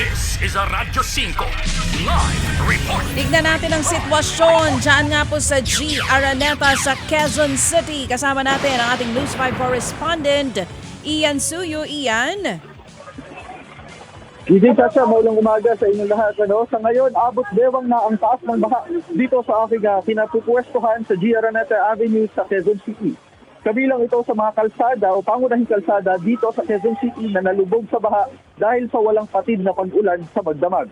This is a Radyo 5 live report. Tignan natin ang sitwasyon dyan nga po sa G. Araneta sa Quezon City. Kasama natin ang ating News 5 correspondent, Ian Suyo. Ian? Hindi Chacha, maulang umaga sa inyong lahat. Ano? Sa ngayon, abot bewang na ang taas ng baha dito sa aking uh, pinapupwestuhan sa G. Araneta Avenue sa Quezon City. Kabilang ito sa mga kalsada o pangunahing kalsada dito sa Quezon City na nalubog sa baha dahil sa walang patid na pag-ulan sa magdamag.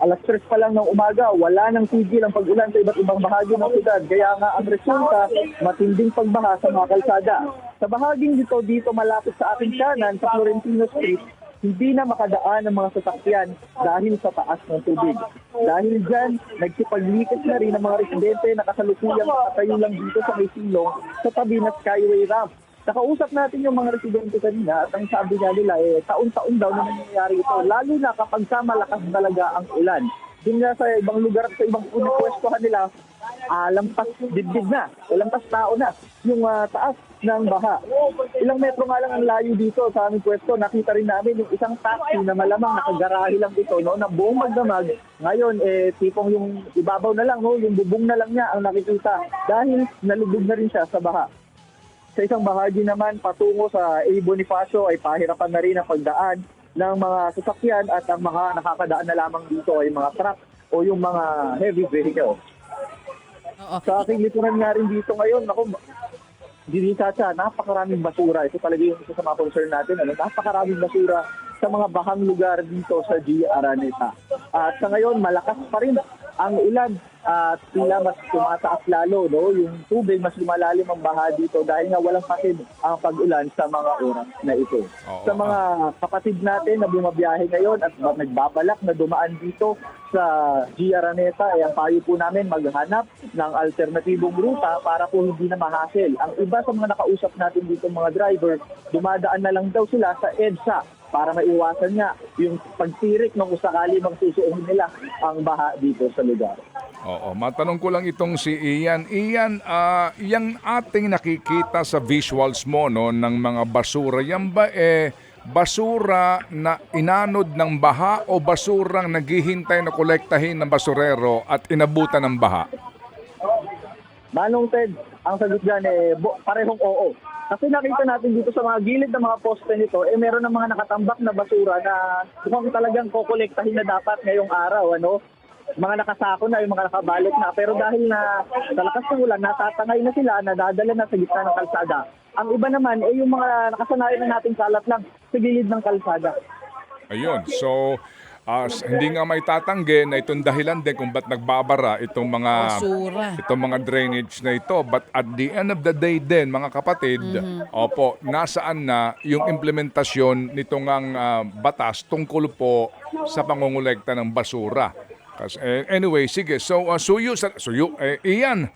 Alas 3 pa lang ng umaga, wala nang tigil ang pag-ulan sa iba't ibang bahagi ng syudad. Kaya nga ang resulta, matinding pagbaha sa mga kalsada. Sa bahaging dito, dito malapit sa aking kanan sa Florentino Street, hindi na makadaan ang mga sasakyan dahil sa taas ng tubig. Dahil dyan, nagsipaglikas na rin ang mga residente na kasalukuyang nakatayo lang dito sa may silong sa tabi ng Skyway Ramp. Nakausap natin yung mga residente kanina at ang sabi nga nila, eh, taon-taon daw na nangyayari ito, lalo na kapag sa malakas talaga ang ulan. Doon nga sa ibang lugar at sa ibang pwestuhan nila, ah, lampas dibdib na, lampas tao na yung ah, taas ng baha. Ilang metro nga lang ang layo dito sa aming pwesto. Nakita rin namin yung isang taxi na malamang nakagarahe lang dito no, na buong magdamag. Ngayon, eh, tipong yung ibabaw na lang, no, yung bubong na lang niya ang nakikita dahil nalubog na rin siya sa baha. Sa isang bahagi naman, patungo sa A. Bonifacio ay pahirapan na rin ang pagdaan ng mga sasakyan at ang mga nakakadaan na lamang dito ay mga truck o yung mga heavy vehicle. Oo. Sa aking likuran nga rin dito ngayon, ako, Dini Chacha, napakaraming basura. Ito talaga yung isa sa mga concern natin. Ano? Napakaraming basura sa mga bahang lugar dito sa G. Araneta. At sa ngayon, malakas pa rin ang ulan at tila mas tumataas lalo. No? Yung tubig, mas lumalalim ang baha dito dahil nga walang patid ang pag-ulan sa mga oras na ito. Oo, sa mga kapatid natin na bumabiyahe ngayon at nagbabalak na dumaan dito sa G. Araneta, ay ang payo po namin maghanap ng alternatibong ruta para po hindi na mahassle. Ang iba sa mga nakausap natin dito mga driver, dumadaan na lang daw sila sa EDSA para maiwasan niya yung pagtirik nung kung sakali magsusuong nila ang baha dito sa lugar. Oo, matanong ko lang itong si Ian. Ian, ah, yung ating nakikita sa visuals mo no, ng mga basura, yan ba eh basura na inanod ng baha o basurang naghihintay na kolektahin ng basurero at inabutan ng baha? Manong Ted, ang sagot dyan eh, bo- parehong oo. Kasi nakita natin dito sa mga gilid ng mga poste nito, eh meron ng mga nakatambak na basura na mukhang talagang kokolektahin na dapat ngayong araw, ano? Mga nakasako na, yung mga nakabalot na. Pero dahil na sa lakas ng ulan, natatangay na sila, nadadala na sa gitna ng kalsada. Ang iba naman, eh yung mga nakasanayan na nating kalat lang sa gilid ng kalsada. Ayun, so s- hindi nga may tatanggi na itong dahilan din kung ba't nagbabara itong mga Basura. itong mga drainage na ito. But at the end of the day din, mga kapatid, opo, nasaan na yung implementasyon nitong ang ah, batas tungkol po sa pangungulekta ng basura. Eh, anyway, sige. So, uh, suyo, sa, suyo, eh, Ian,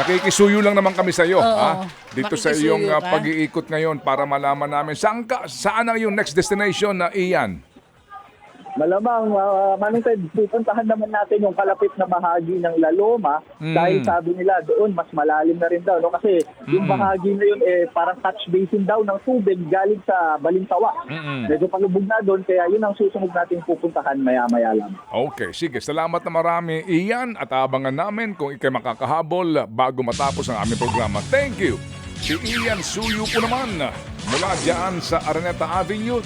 nakikisuyo lang naman kami sa iyo, Oo, ha? Dito sa makikisuyo iyong ka. pag-iikot ngayon para malaman namin saan ka, saan ang iyong next destination na Ian? Malamang, uh, Manong Ted, pupuntahan naman natin yung kalapit na bahagi ng Laloma Mm. dahil sabi nila doon mas malalim na rin daw. No? Kasi yung Mm. bahagi na yun, eh, parang touch basin daw ng tubig galing sa Balintawa. Mm-mm. Medyo palubog na doon, kaya yun ang susunod natin pupuntahan maya-maya lang. Okay, sige. Salamat na marami, Ian. At abangan namin kung ikay makakahabol bago matapos ang aming programa. Thank you. Si Ian Suyo po naman mula dyan sa Araneta Avenue,